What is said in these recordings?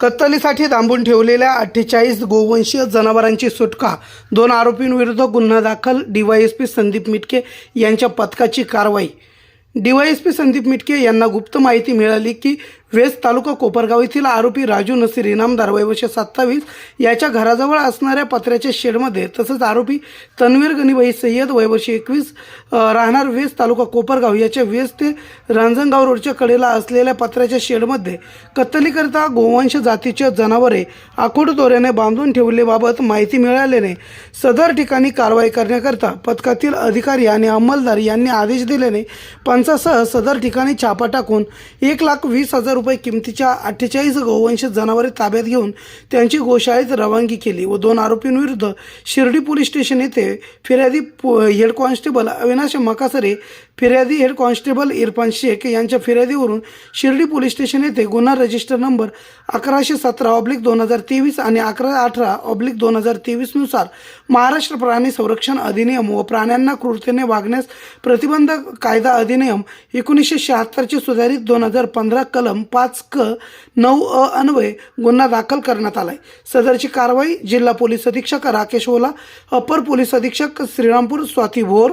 कत्तलीसाठी दांबून ठेवलेल्या अठ्ठेचाळीस गोवंशीय जनावरांची सुटका. दोन आरोपींविरुद्ध गुन्हा दाखल. डीवायएसपी संदीप मिटके यांच्या पथकाची कारवाई. डीवायएसपी संदीप मिटके यांना गुप्त माहिती मिळाली की वेस तालुका कोपरगाव येथील आरोपी राजू नसीर इनामदार वयवर्ष सत्तावीस याच्या घराजवळ असणाऱ्या पत्र्याच्या शेडमध्ये तसंच आरोपी तन्वीर गणिबाई सय्यद वयवर्षी एकवीस राहणार वेस तालुका कोपरगाव याच्या वेस ते रांजणगाव रोडच्या कडेला असलेल्या पत्र्याच्या शेडमध्ये कत्तलीकरिता गोवंश जातीचे जनावरे आखूड दोऱ्याने बांधून ठेवलेबाबत माहिती मिळाल्याने सदर ठिकाणी कारवाई करण्याकरता पथकातील अधिकारी आणि अंमलदार यांनी आदेश दिल्याने पंचासह सदर ठिकाणी छापा टाकून एक लाख वीस हजार रुपये किमतीच्या अठ्ठेचाळीस गोवंश जनावरे ताब्यात घेऊन त्यांची गोशाळेत रवानगी केली व दोन आरोपींविरुद्ध शिर्डी पोलीस स्टेशन येथे फिर्यादी पो- हेड कॉन्स्टेबल अविनाश मकासरे फिर्यादी हेड कॉन्स्टेबल इरफान शेख यांच्या फिर्यादीवरून शिर्डी पोलीस स्टेशन येथे गुन्हा रजिस्टर नंबर अकराशे सतरा ऑब्लिक दोन हजार तेवीस आणि अकरा अठरा ऑब्लिक दोन हजार तेवीसनुसार महाराष्ट्र प्राणी संरक्षण अधिनियम व प्राण्यांना क्रूरतेने वागण्यास प्रतिबंध कायदा अधिनियम एकोणीसशे शहात्तरचे सुधारित दोन हजार पंधरा कलम पाच क नऊ अ अन्वये गुन्हा दाखल करण्यात आलाय. सदरची कारवाई जिल्हा पोलीस अधीक्षक राकेश ओला अपर पोलीस अधीक्षक Shrirampur Swati Bhor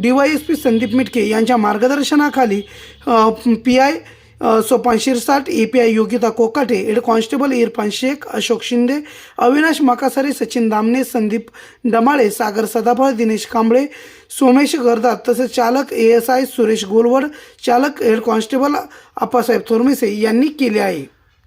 D Y S P Sandeep Mitke यांच्या मार्गदर्शनाखाली P I Sopan Shirsat A P I Yogita Kokate head constable Irfan Shaikh Ashok Shinde Avinash Makasare Sachin Damne Sandeep Damale Sagar Sadaphal Dinesh Kamble Somesh Gardat तसेच चालक A S I Suresh Golwad चालक head constable Appasaheb थोरमिसे यांनी केले आहे.